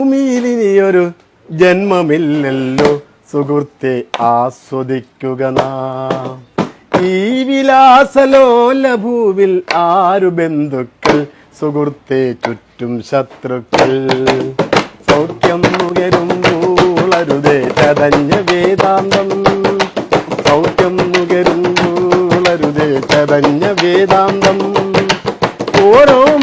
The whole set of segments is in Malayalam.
ഭൂമിയിലിനിയൊരു ജന്മമില്ലല്ലോ. സുഹൃത്തെ ആസ്വദിക്കുക ഈ വിലാസലോല ഭൂവിൽ ആരു ബന്ധുക്കൾ? സുഹൃത്തെ ചുറ്റും ശത്രുക്കൾ. സൗഖ്യം നുകരുന്നൂളരുതേ ചതഞ്ഞ വേദാന്തം. സൗഖ്യം നുകരുന്നൂളരുതേ ചതഞ്ഞ വേദാന്തം. ഓരോ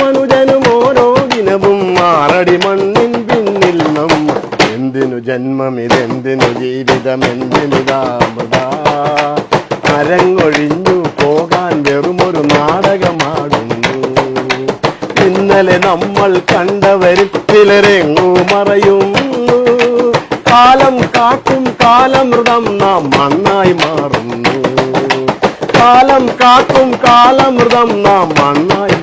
എന്തിനു ജന്മം ഇതെന്തിനു ജീവിതം എന്തിനിതാമൃത അരങ്ങൊഴിഞ്ഞു പോകാൻ വെറുമൊരു നാടകമാടുന്നു ഇന്നലെ നമ്മൾ കണ്ടവരിൽ ചിലരെങ്ങു മറയുന്നു. കാലം കാക്കും കാലമൃതം നാം മണ്ണായി മാറുന്നു. കാലം കാക്കും കാലമൃതം നാം മണ്ണായി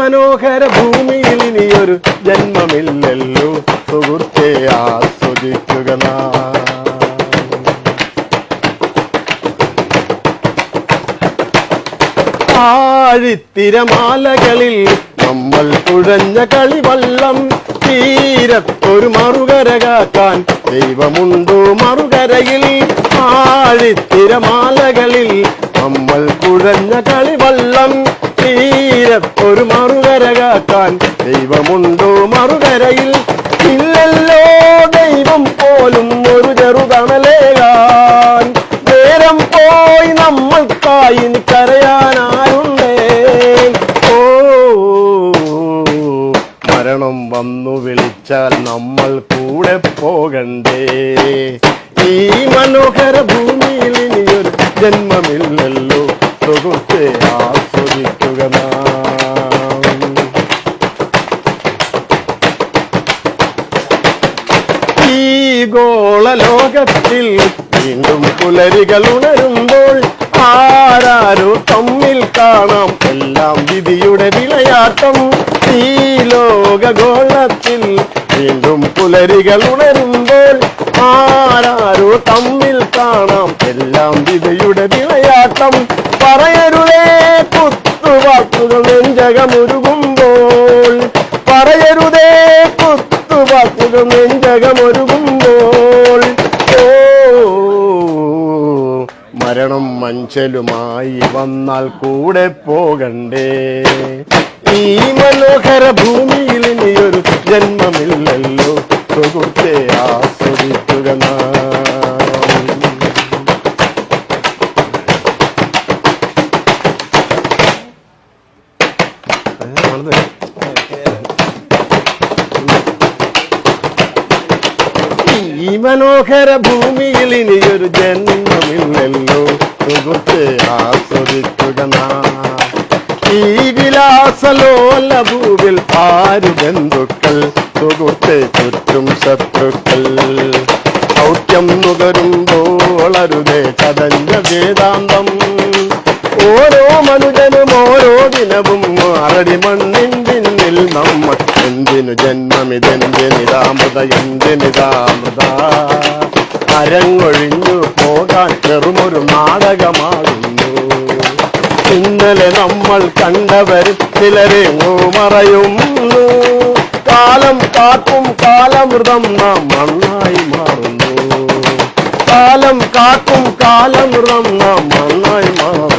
മനോഹര ഭൂമിയിൽ ഇനിയൊരു ജന്മമില്ലല്ലോ. സുഹൃത്തെ ആസ്വദിക്കുക ആഴിത്തിരമാലകളിൽ നമ്മൾ കുഴഞ്ഞ കളിവള്ളം തീരത്തൊരു മറുകര കാക്കാൻ ദൈവമുണ്ടോ മറുകരയിൽ? ആഴിത്തിരമാലകളിൽ കാക്കാൻ ദൈവമുണ്ടോ മറുകരയിൽ. ഇല്ലല്ലോ ദൈവം പോലും ഒരു ചെറുതണലേകാൻ. നേരം പോയി തായി കരയാനാരുണ്ടേ ഓ മരണം വന്നു വിളിച്ചാൽ നമ്മൾ കൂടെ പോകണ്ടേ. ഈ മനോഹര ഭൂമിയിൽ ഇനിയൊരു ജന്മമില്ലല്ലോ. ഈ ഗോളലോകത്തിൽ വീണ്ടും പുലരികൾ ഉണരുമ്പോൾ ആരാരോ തമ്മിൽ കാണാം. എല്ലാം വിധിയുടെ വിളയാട്ടം ഈ ലോകഗോളത്തിൽ വീണ്ടും പുലരികൾ ഉണരുമ്പോൾ ആരാരോ തമ്മിൽ കാണാം. എല്ലാം വിധിയുടെ വിളയാട്ടം പറയരുതേ കുത്തുവാക്കുകൾ നെഞ്ചകമൊരുകുമ്പോൾ. പറയരുതേ കുത്തുവാക്കുകൾ നെഞ്ചകമൊരുകുമ്പോൾ മരണം മഞ്ചലുമായി വന്നാൽ കൂടെ പോകണ്ടേ. ഈ മനോഹര ഭൂമിയിൽ ഇനിയൊരു ജന്മമില്ലല്ലോ. സുഹൃത്തെ ആസ്വദിക്കുക ഈ മനോഹര ഭൂമിയിൽ ഇനിയൊരു ജന്മമില്ലല്ലോ. സുഹൃത്തെ ആസ്വദിക്കുക. ഈ വിലാസലോല ഭൂവിൽ ആരു ബന്ധുക്കൾ സുഹൃത്തെ ചുറ്റും ശത്രുക്കൾ. സൗഖ്യം നുകരുമ്പോൾ അരുതേ കടഞ്ഞ വേദാന്തം. ഓരോ മനുജനും ഓരോ ദിനവും മാറടി മണ്ണിൻ പിന്നിൽ നമ്മൾ എന്തിനു ജന്മമിതെന്തിനിതാമൃത എന്തിനിതാമൃത? അരങ്ങൊഴിഞ്ഞു പോകാൻ ചെറുമൊരു നാടകമാകുന്നു. ഇന്നലെ നമ്മൾ കണ്ടവരും ചിലരെങ്ങോ മറയുന്നു. കാലം കാക്കും കാലമൃതം നാം മണ്ണായി മാറുന്നു. കാലം കാക്കും കാലമൃതം നാം മണ്ണായി മാറുന്നു.